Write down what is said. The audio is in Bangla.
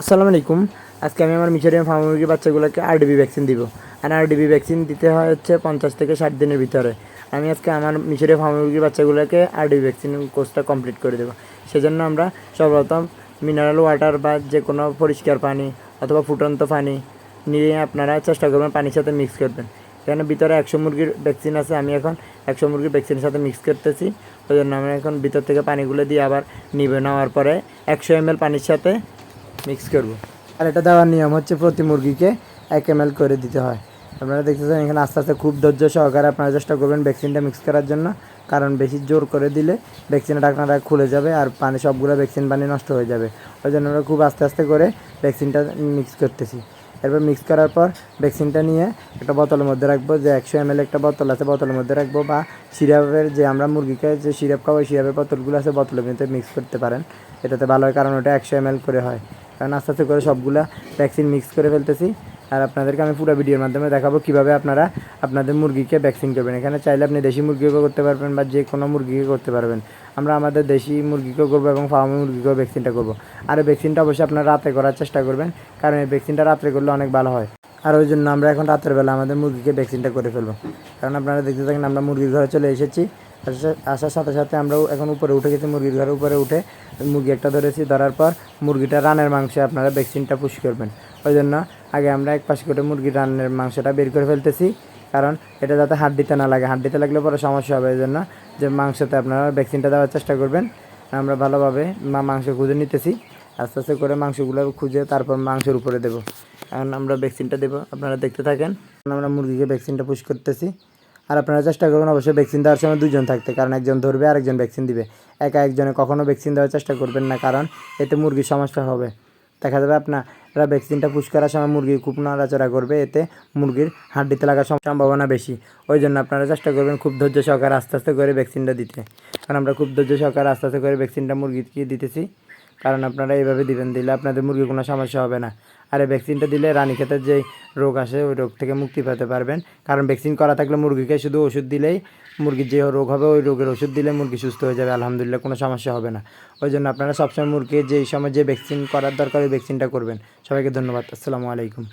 আসসালামু আলাইকুম। আজকে আমি আমার মিশরিয়াম ফার্ম মুরগির বাচ্চাগুলোকে আরডিবি ভ্যাকসিন দিব। আর আরডিবি ভ্যাকসিন দিতে হয় হচ্ছে পঞ্চাশ থেকে ষাট দিনের ভিতরে। আমি আজকে আমার মিশরিয়াম ফার্ম মুরগির বাচ্চাগুলোকে আরডিবি ভ্যাকসিন কোর্সটা কমপ্লিট করে দেবো। সেজন্য আমরা সর্বপ্রথম মিনারেল ওয়াটার বা যে কোনো পরিষ্কার পানি অথবা ফুটন্ত পানি নিয়ে আপনারা চেষ্টা করবেন পানির সাথে মিক্স করবেন। এখানে ভিতরে একশো মুরগির ভ্যাকসিন আছে, আমি এখন একশো মুরগির ভ্যাকসিনের সাথে মিক্স করতেছি। ওই জন্য আমি এখন ভিতর থেকে পানিগুলো দিয়ে আবার নিবে। নেওয়ার পরে একশো এম পানির সাথে মিক্স করব। আর এটা দেওয়ার নিয়ম হচ্ছে প্রতি মুরগিকে এক এম করে দিতে হয়। আপনারা দেখতেছেন এখানে আস্তে আস্তে খুব ধৈর্য সহকারে আপনারা চেষ্টা করবেন ভ্যাকসিনটা মিক্স করার জন্য। কারণ বেশি জোর করে দিলে ভ্যাকসিনের ঢাকনাটা খুলে যাবে আর পানি সবগুলো ভ্যাকসিন পানি নষ্ট হয়ে যাবে। ওই জন্য আমরা খুব আস্তে আস্তে করে ভ্যাকসিনটা মিক্স করতেছি। এরপর মিক্স করার পর ভ্যাকসিনটা নিয়ে একটা বোতলের মধ্যে রাখব, যে একশো এম একটা বোতল আছে বোতলের মধ্যে রাখব বা সিরাপের যে আমরা মুরগিকে যে সিরাপ খাওয়াই, সিরাপের বোতলগুলো আছে বোতলের মধ্যে মিক্স করতে পারেন। এটাতে ভালো হয়, কারণ ওটা একশো এম করে হয়। কারণ আস্তে আস্তে করে সবগুলা ভ্যাকসিন মিক্স করে ফেলতেছি। আর আপনাদেরকে আমি পুরো ভিডিওর মাধ্যমে দেখাবো কীভাবে আপনারা আপনাদের মুরগিকে ভ্যাকসিন করবেন। এখানে চাইলে আপনি দেশি মুরগিকেও করতে পারবেন বা যে কোনো মুরগিকে করতে পারবেন। আমরা আমাদের দেশি মুরগিকেও করব এবং ফার্মি মুরগিকেও ভ্যাকসিনটা করব। আর ভ্যাকসিনটা অবশ্যই আপনারা রাতে করার চেষ্টা করবেন, কারণ এই ভ্যাকসিনটা রাত্রে করলে অনেক ভালো হয়। আর ওই জন্য আমরা এখন রাতের বেলা আমাদের মুরগিকে ভ্যাকসিনটা করে ফেলব। কারণ আপনারা দেখতে থাকেন আমরা মুরগির ঘরে চলে এসেছি। আসার- সাথে সাথে আমরা এখন উপরে উঠে গেছি, মুরগির ঘরের উপরে উঠে মুরগি একটা ধরেছি, ধরার পর মুরগিটা রানের মাংসে আপনারা ভ্যাকসিনটা পুশ করবেন। ওই জন্য আগে আমরা এক পাশে করে মুরগির রানের মাংসটা বের করে ফেলতেছি, কারণ এটা যাতে হাড্ডিতে না লাগে। হাড্ডিতে লাগলে পরে সমস্যা হবে, এই জন্য যে মাংসতে আপনারা ভ্যাকসিনটা দেওয়ার চেষ্টা করবেন। আমরা ভালোভাবে মা- মাংস খুঁজে নিতেছি, আস্তে আস্তে করে মাংসগুলো খুঁজে তারপর মাংসের উপরে দেবো। এখন আমরা ভ্যাকসিনটা দেবো, আপনারা দেখতে থাকেন। আমরা মুরগিকে ভ্যাকসিনটা পুশ করতেছি। আর আপনারা চেষ্টা করবেন অবশ্যই ভ্যাকসিন দেওয়ার সময় দুজন থাকতে, কারণ একজন ধরবে আর একজন ভ্যাকসিন দিবে। একা একজনে কখনো ভ্যাকসিন দেওয়ার চেষ্টা করবেন না, কারণ এতে মুরগির সমস্যা হবে। দেখা যাবে আপনারা ভ্যাকসিনটা পুশ করার সময় মুরগি খুব নড়াচড়া করবে, এতে মুরগির হাড্ডিতে লাগার সম্ভাবনা বেশি। ওই জন্য আপনারা চেষ্টা করবেন খুব ধৈর্য সহকারে আস্তে আস্তে করে ভ্যাকসিনটা দিতে। কারণ আমরা খুব ধৈর্য সহকারে আস্তে আস্তে করে ভ্যাকসিনটা মুরগিকে দিতেছি। কারণ আপনারা এইভাবে দিবেন, দিলে আপনাদের মুরগির কোনো সমস্যা হবে না। আর এই ভ্যাকসিনটা দিলে রানী রানীক্ষেতের যে রোগ আসে, ওই রোগ থেকে মুক্তি পেতে পারবেন। কারণ ভ্যাকসিন করা থাকলে মুরগিকে শুধু ওষুধ দিলেই মুরগির যে রোগ হবে, ওই রোগের ওষুধ দিলে মুরগি সুস্থ হয়ে যাবে, আলহামদুলিল্লাহ কোনো সমস্যা হবে না। ওই জন্য আপনারা সবসময় মুরগির যেই সময় যে ভ্যাকসিন করার দরকার, ওই ভ্যাকসিনটা করবেন। সবাইকে ধন্যবাদ, আসসালামু আলাইকুম।